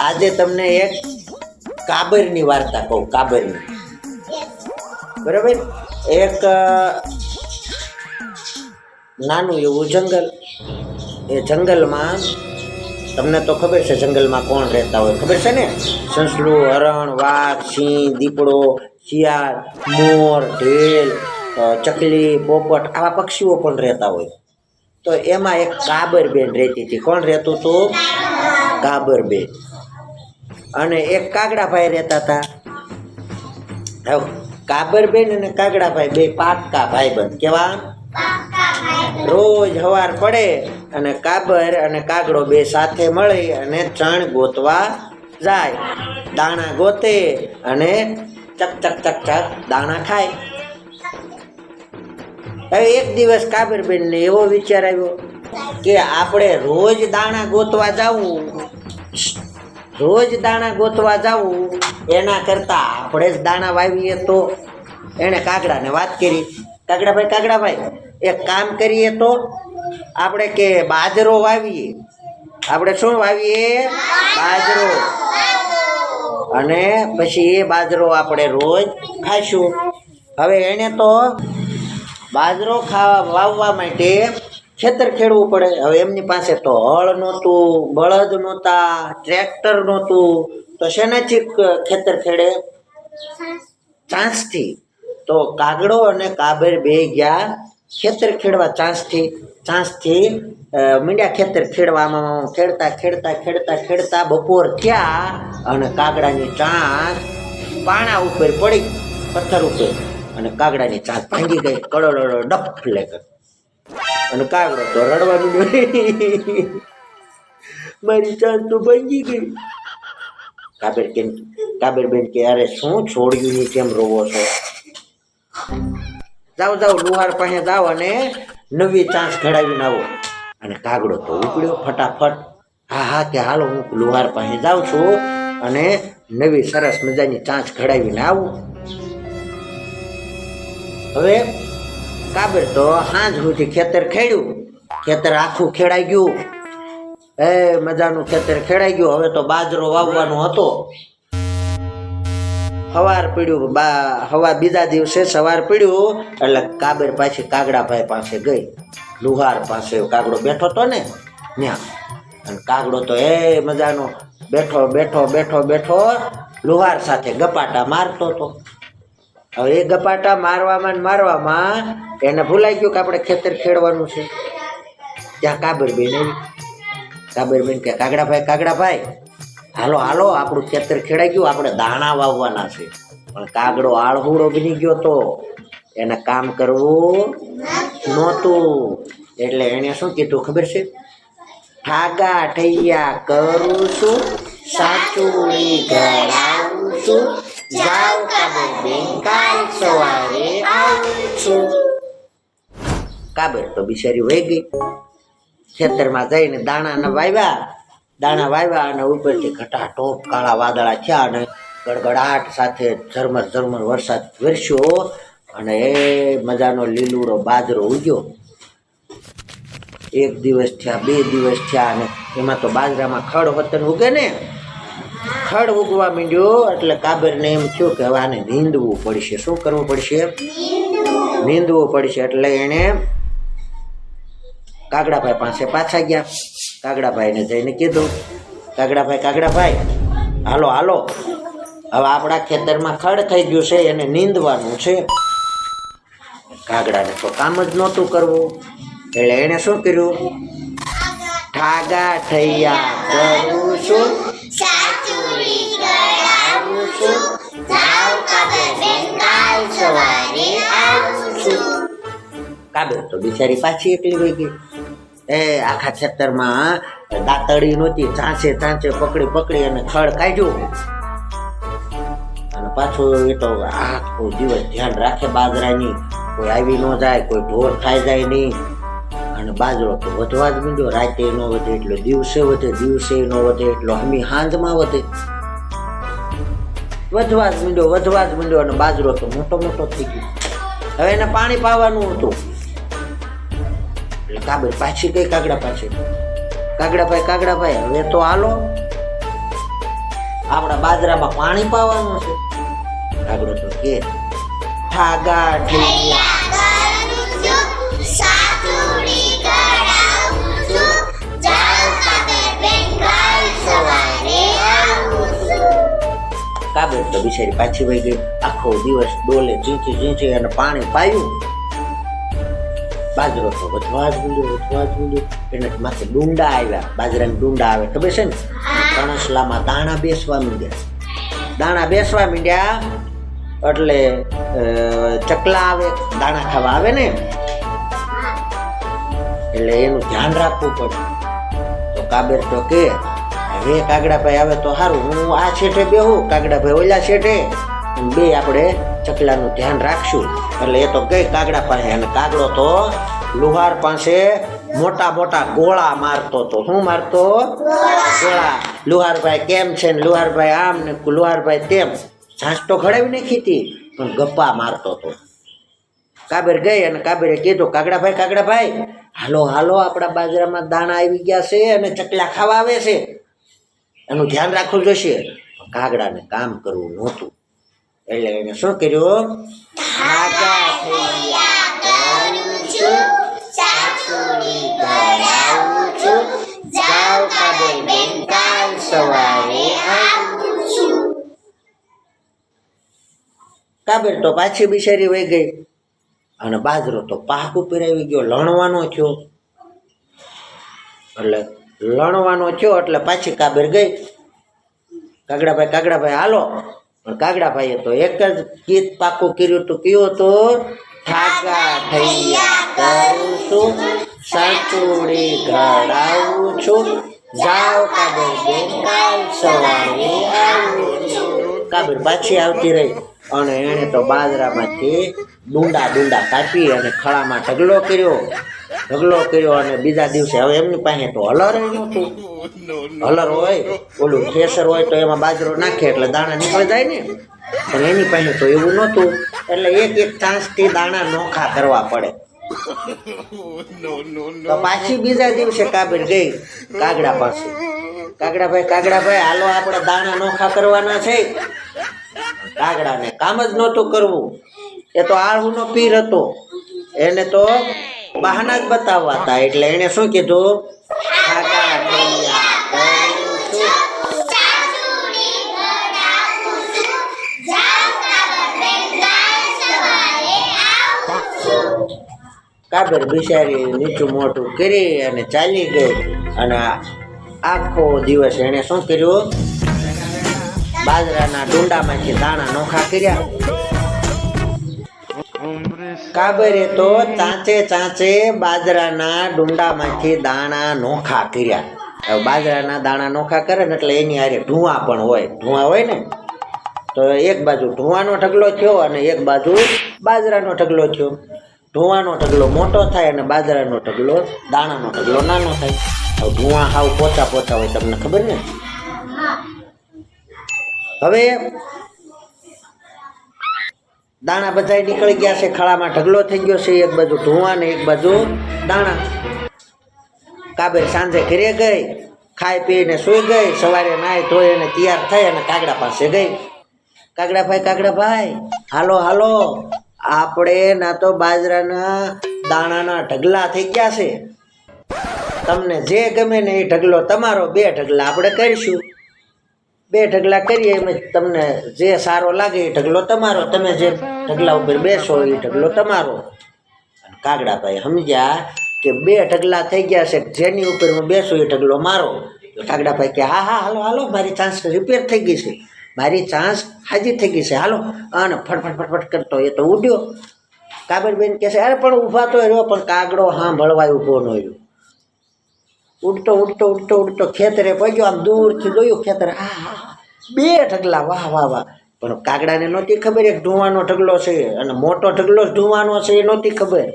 આજે તમને એક કાબરની વાર્તા કહું, કાબરની. બરાબર? એક નાનું એવું જંગલ. એ જંગલમાં, તમને તો ખબર છે જંગલમાં કોણ રહેતા હોય, ખબર છે ને? સંસલુ, હરણ, વાઘ, સિંહ, દીપડો, શિયાળ, મોર, ઢેલ ચકલી, પોપટ, આવા પક્ષીઓ પણ રહેતા હોય. તો એમાં એક કાબર બેન રહેતી હતી. કોણ રહેતું હતું? કાબર બેન. અને એક કાગડાભાઈ રહેતા હતા. કાબરબેન અને કાગડાભાઈ, બે પાક્કા ભાઈબંધ, કેવા? રોજ હવાર પડે અને કાબર અને કાગડો બે સાથે મળી અને ચણ ગોતવા જાય. દાણા ગોતે અને ચક ચક ચક ચક, દાણા ખાય. હવે એક દિવસ કાબરબેનને એવો વિચાર આવ્યો કે આપણે રોજ દાણા ગોતવા જાવું રોજ દાણા ગોતવા જાવું, એના કરતાં આપણે જ દાણા વાવીએ તો એણે કાગડાને વાત કરી. કાગડાભાઈ કાગડાભાઈ, એક કામ કરીએ તો આપણે કે બાજરો વાવીએ. આપણે શું વાવીએ? બાજરો. અને પછી એ બાજરો આપણે રોજ ખાઈશું. હવે એણે તો બાજરો ખાવા વાવવા માટે ખેતર ખેડવું પડે. હવે એમની પાસે તો હળ નહોતું, બળદ નહોતા, ટ્રેક્ટર નહોતું. તો શેનાથી ખેતર ખેડે? ચાંસથી તો કાગડો અને કાબર બે ગયા. ખેતર ખેડવા ચાંસથી ચાંસથી મીંડ્યા ખેતર ખેડવામાં ખેડતા ખેડતા ખેડતા ખેડતા બપોર થયા અને કાગડાની ચાંસ પાણા ઉપર પડી, પથ્થર ઉપર. અને કાગડાની ચાંસ ભાંગી ગઈ કડોડો ડફ લે અને કાગડો તો રડવાનું મારી ચાંચ તો ભાંગી ગઈ. કાબેર કેમ કાબેરબેન કે, અરે શું છોડ્યું નહીં કેમ રોવો છો? જાઓ જાઓ, લુહાર પાસે જાઓ અને નવી ચાંચ ઘડાવીને આવો. અને કાગડો તો ઉપડ્યો ફટાફટ. હા હા, કે હાલો, હું લુહાર પાસે જાઉં છું અને નવી સરસ મજાની ચાંચ ઘડાવીને આવું. હવે કાબર તો સાંજ સુધી ખેતર ખેડ્યું. ખેતર આખું ખેડાઈ ગયું. એ મજાનું ખેતર ખેડાઈ ગયું. હવે તો બાજરો વાવવાનો હતો. સવાર પીડ્યું, બા, હવા બીજા દિવસે સવાર પીડ્યું, એટલે કાબર પાછી કાગડાભાઈ પાસે ગઈ. લુહાર પાસે કાગડો બેઠો તો ને ત્યાં અને કાગડો તો એ મજાનો બેઠો બેઠો બેઠો બેઠો લુહાર સાથે ગપાટા મારતો હતો હવે એ ગપાટા મારવામાં ને મારવામાં એને ભૂલાઈ ગયું કે આપણે ખેતર ખેડવાનું છે. ત્યાં કાબરબેન આવી કાબરબેન કે કાગડાભાઈ કાગડાભાઈ હાલો હાલો, આપણું ખેતર ખેડાઈ ગયું, આપણે દાણા વાવવાના છે. પણ કાગડો આળહુડો બની ગયો તો એને કામ કરવું નહોતું. એટલે એને શું કીધું ખબર છે? ઠાગા ઠૈયા કરું છું સાચું ઘડાવું છું. જાવ કાબરબેન કાલ સવારે આવું છું. કાબર તો બિચારી વહી ગઈ. ખેતરમાં જઈને દાણાને વાવ્યા દાણા વાવ્યા અને ઉપરથી ઘટા ટોપ કાળા વાદળા થયા અને ગડગડાટ સાથે ઝરમર ઝરમર વરસાદ વરસ્યો અને એ મજાનો લીલુડો બાજરો ઉગ્યો. એક દિવસ થયા બે દિવસ થયા અને એમાં તો બાજરામાં ખડ વતન ઉગે ને? ખડ ઉગવા માંડ્યો એટલે કાબરને એમ થયું કે હવે આને નીંદવું પડશે. શું કરવું પડશે? નીંદવું પડશે એટલે એણે કાગડાભાઈ પાસે પાછા ગયા. કાગડાભાઈને જઈને કીધું, કાગડાભાઈ કાગડાભાઈ, હાલો હાલો. હવે આપણા ખેતરમાં ખડ થઈ ગયું છે, એને નીંદવાનું છે. કાગડાને તો કામ જ નહોતું કરવું. એટલે એણે શું કર્યું? ઠાગા થયા કરું છું. કાબે તો બિચારી પાછી એકલી વહી ગઈ. એ, આખા ખેતરમાં દાતડી નહોતી ચાંચે ચાંચે પકડી પકડી અને ખડ કાઢ્યું. અને પાછું એ તો આખો દિવસ ધ્યાન રાખે બાજરાની. કોઈ આવી ન જાય, કોઈ ઢોર ખાઈ જાય નહીં. અને બાજરો તો વધવા જ મીંડ્યો. રાતે ન વધે એટલો દિવસે વધે, દિવસે ન વધે એટલો હમી હાંજમાં વધે. વધવા જ મીંડ્યો, વધવા જ મીંડ્યો અને બાજરો તો મોટો મોટો થઈ ગયો. હવે એને પાણી પાવાનું હતું. કાબર પાછી કઈ કાગડા પાછી કાગડાભાઈ કાગડાભાઈ હવે તો હાલો. આપણા બાજરામાં પાણી પાવાનું છે. કાગડો તો કે ઠાગા કાબર તો બિચારી પાછી વહી ગઈ. આખો દિવસ ડોલે ચીંચી ચીંચી અને પાણી પાયું. બાજરો તો વધવા જ મીડ્યો, વધવા જ મીડ્યો. એને માથે ડુંડા આવ્યા. બાજરાના ડુંડા આવે, ખબર છે ને? કણસલામાં દાણા બેસવા મીડ્યા. દાણા બેસવા મીંડ્યા એટલે ચકલા આવે, દાણા ખાવા આવે ને? એટલે એનું ધ્યાન રાખવું પડે. તો કાબેર તો કે, હવે કાગડાભાઈ આવે તો સારું હું આ છેઠે બેહું. કાગડાભાઈ ઓલા છેઠે બે આપણે ચકલાનું ધ્યાન રાખશું. એટલે એ તો ગઈ કાગડા પાસે અને કાગડો તો લુહાર પાસે મોટા મોટા ગોળા મારતો તો શું મારતો? ગોળા. લુહારભાઈ કેમ છે ને? લુહારભાઈ આમ ને લુહારભાઈ તેમ. સાંજ તો ઘડાવી નાખી હતી, પણ ગપ્પા મારતો તો. કાબેર ગઈ અને કાબેરે કીધું કાગડાભાઈ કાગડાભાઈ હાલો હાલો, આપણા બાજરામાં દાણા આવી ગયા છે અને ચકલા ખાવા આવે છે. એનું ધ્યાન રાખવું જોઈશે. કાગડાને કામ કરવું નહોતું. એટલે એને શું કર્યું? કાબર તો પાછી બિચારી વહી ગઈ. અને બાજરો તો પાક ઉપર આવી ગયો લણવાનો થયો. એટલે લણવાનો થયો એટલે પાછી કાબર ગઈ. કાગડાભાઈ કાગડાભાઈ હાલો. પણ કાગડાભાઈએ તો એક જ ગીત પાકું કર્યું હતું કયું હતું ઠાગા થૈયા કરું છું, સાચુડી ગળાવું છું. જાઓ કાબર બેન કાલ સવારે આવું કાબર પાછી આવતી રહી. અને એણે તો બાજરામાંથી ડુંડા ડુંડા કાપી અને ખળામાં ઢગલો કર્યો. ઢગલો કર્યો અને બીજા દિવસે હવે એમની પાસે તો હલર નહોતું. હલર હોય, ઓલું થ્રેસર હોય તો એમાં બાજરો નાખે એટલે દાણા નીકળી જાય ને. પણ એની પાસે તો એવું નહોતું. એટલે એક એક ચાન્સથી દાણા નોખા કરવા પડે. તો પાછી બીજા દિવસે કાબર ગઈ. કાગડા પાસે. કાગડાભાઈ કાગડાભાઈ, હાલો, આપણે દાણા નોખા કરવાના છે. કાગડાને. કામ જ નહોતું કરવું. એ તો આળહુનો પીર હતો. એને તો બહાના જ બતાવવા હતા. એટલે એને શું કીધું? કાબર બિચારી નીચું મોટું કરી અને ચાલી ગઈ. અને આખો દિવસ એણે શું કર્યું? બાજરાના ડુંડામાંથી દાણા નોખા કર્યા. કાબરે તો ચાંચે ચાંચે બાજરાના ડુંડામાંથી દાણા નોખા કર્યા. બાજરાના દાણા નોખા કરે ને એટલે એની હારે ધુઆ પણ હોય. ધુઆ હોય ને, તો એક બાજુ ધુવાનો ઢગલો થયો અને એક બાજુ બાજરાનો ઢગલો થયો. ધુવાનો ઢગલો મોટો થાય અને બાજરાનો ઢગલો દાણાનો ઢગલો નાનો થાય. ધુઆ હાવ પોચા પોચા હોય તમને ખબર ને? હવે દાણા બધા નીકળી ગયા છે ખળામાં ઢગલો થઈ ગયો છે, એક બાજુ ધુવા ને એક બાજુ દાણા. કાબર સાંજે ઘરે ગઈ, ખાઈ પીને સૂઈ ગઈ, સવારે નાહી ધોઈ અને તૈયાર થઈ અને કાગડા પાસે ગઈ. કાગડાભાઈ કાગડાભાઈ હાલો હાલો, આપણે ના તો બાજરાના દાણાના ઢગલા થઈ ગયા છે. તમને જે ગમે ને એ ઢગલો, તમારો બે ઢગલા આપણે કરીશું. બે ઢગલા કરીએ એમ તમને જે સારો લાગે એ ઢગલો તમારો. તમે જે ઢગલા ઉપર બેસો એ ઢગલો તમારો. કાગડાભાઈ સમજ્યા કે બે ઢગલા થઈ ગયા છે, જેની ઉપર હું બેસું એ ઢગલો મારો. કાગડાભાઈ કે, હા હા, હાલો હાલો, મારી ચાન્સ રિપેર થઈ ગઈ છે. મારી ચાન્સ હાજી થઈ ગઈ છે. હાલો. અને ફટફટ ફટફટ કરતો એ તો ઉડ્યો. કાબરબેન કહે છે, અરે, પણ ઊભા તો રહ્યો, પણ કાગડો હા ભળવાય ઊભો ન રહ્યો. ઉડતો ઉડતો ઉડતો ઉડતો ખેતરે પગ્યો, આમ દૂરથી જોયું ખેતરે હા. બે ઢગલા, વાહ વાહ વાહ. પણ કાગડાને નહોતી ખબર એક ધુવાનો ઢગલો છે અને મોટો ઢગલો જ ધુવાનો છે એ નહોતી ખબર.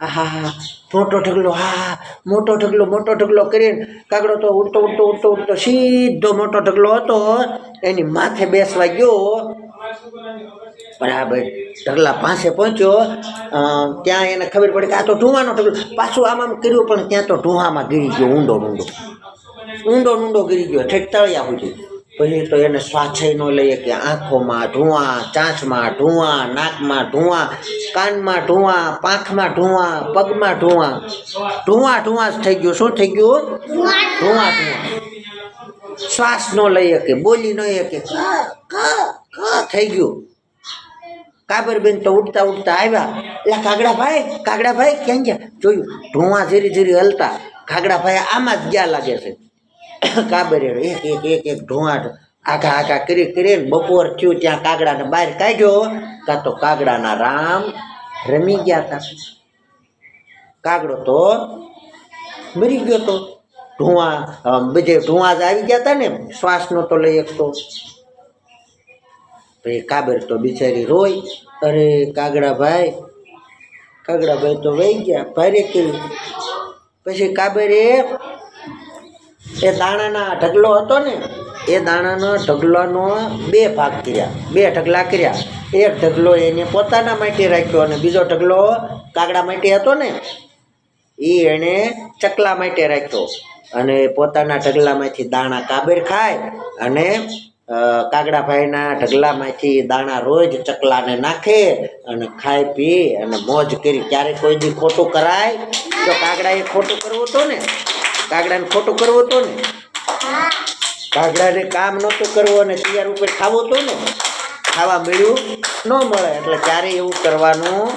આહા, હા મોટો ઢગલો હા. મોટો ઢગલો મોટો ઢગલો કરીને કાગડો તો ઉડતો ઉડતો ઉડતો ઉડતો, સીધો મોટો ઢગલો હતો. એની માથે બેસવા ગયો. બરાબર. ઢગલા પાસે પહોંચ્યો ત્યાં એને ખબર પડી કે આ તો ઢૂંવાનો ઢગલો. પાછું આમ કર્યું, પણ ત્યાં તો ઢૂંહામાં ગીરી ગયો, ઊંડો ઊંડો. ઊંડો ઊંડો ગીરી ગયો ઠેક તળિયા સુધી. પછી તો એને સ્વાચ્છય ન લઈએ કે આંખોમાં ધુઆ, ચાંચમાં ધુઆ, નાકમાં ધુઆ, કાનમાં ધુઆ, પાંખમાં ધુઆ, પગમાં ધુઆ. ધુઆ ધુઆ થઈ ગયું. શું થઈ ગયું? ધુઆ ધુઆ. શ્વાસ ન લઈએ કે, બોલી ન કે ક થઈ ગયું. કાબરબેન તો ઉઠતા ઉઠતા આવ્યા. એટલે કાગડાભાઈ કાગડાભાઈ, ક્યાં ગયા? જોયું ધુઆ ધીરે ધીરે હલતા. કાગડાભાઈ આમાં જ ગયા લાગે છે. કાબરે એક એક એક એક ધુઆ આઘા આઘા કરી કરીને બપોર થયું ત્યાં કાગડાને બહાર કાઢ્યો. કાં તો કાગડાના રામ રમી ગયા હતા કાગડો તો મરી ગયો તો. ધુઆ બીજે ધુઆ જ આવી ગયા હતા ને શ્વાસનો તો લઈ શકતો. પછી કાબર તો બિચારી રોય, અરે કાગડાભાઈ કાગડાભાઈ તો વહી ગયા, ભારે કર્યું. પછી કાબરે એ દાણાના ઢગલો હતો ને, એ દાણાનો ઢગલાનો બે ભાગ કર્યા, બે ઢગલા કર્યા. એક ઢગલો એને પોતાના માટે રાખ્યો અને બીજો ઢગલો કાગડા માટે હતો ને એ એણે ચકલા માટે રાખ્યો. અને પોતાના ઢગલામાંથી દાણા કાબેર ખાય અને કાગડાભાઈના ઢગલામાંથી દાણા રોજ ચકલાને નાખે અને ખાઈ પી અને મોજ કરી. ક્યારેક કોઈ દી ખોટું કરાય? તો કાગડાએ ખોટું કરવું હતું ને? કાગડાને ખોટું કરવું હતું ને? કાગડાને કામ નહોતું કરવું અને તૈયાર ઉપર ખાવું હતું ને? ખાવા મળ્યું ન મળે. એટલે ક્યારેય એવું કરવાનું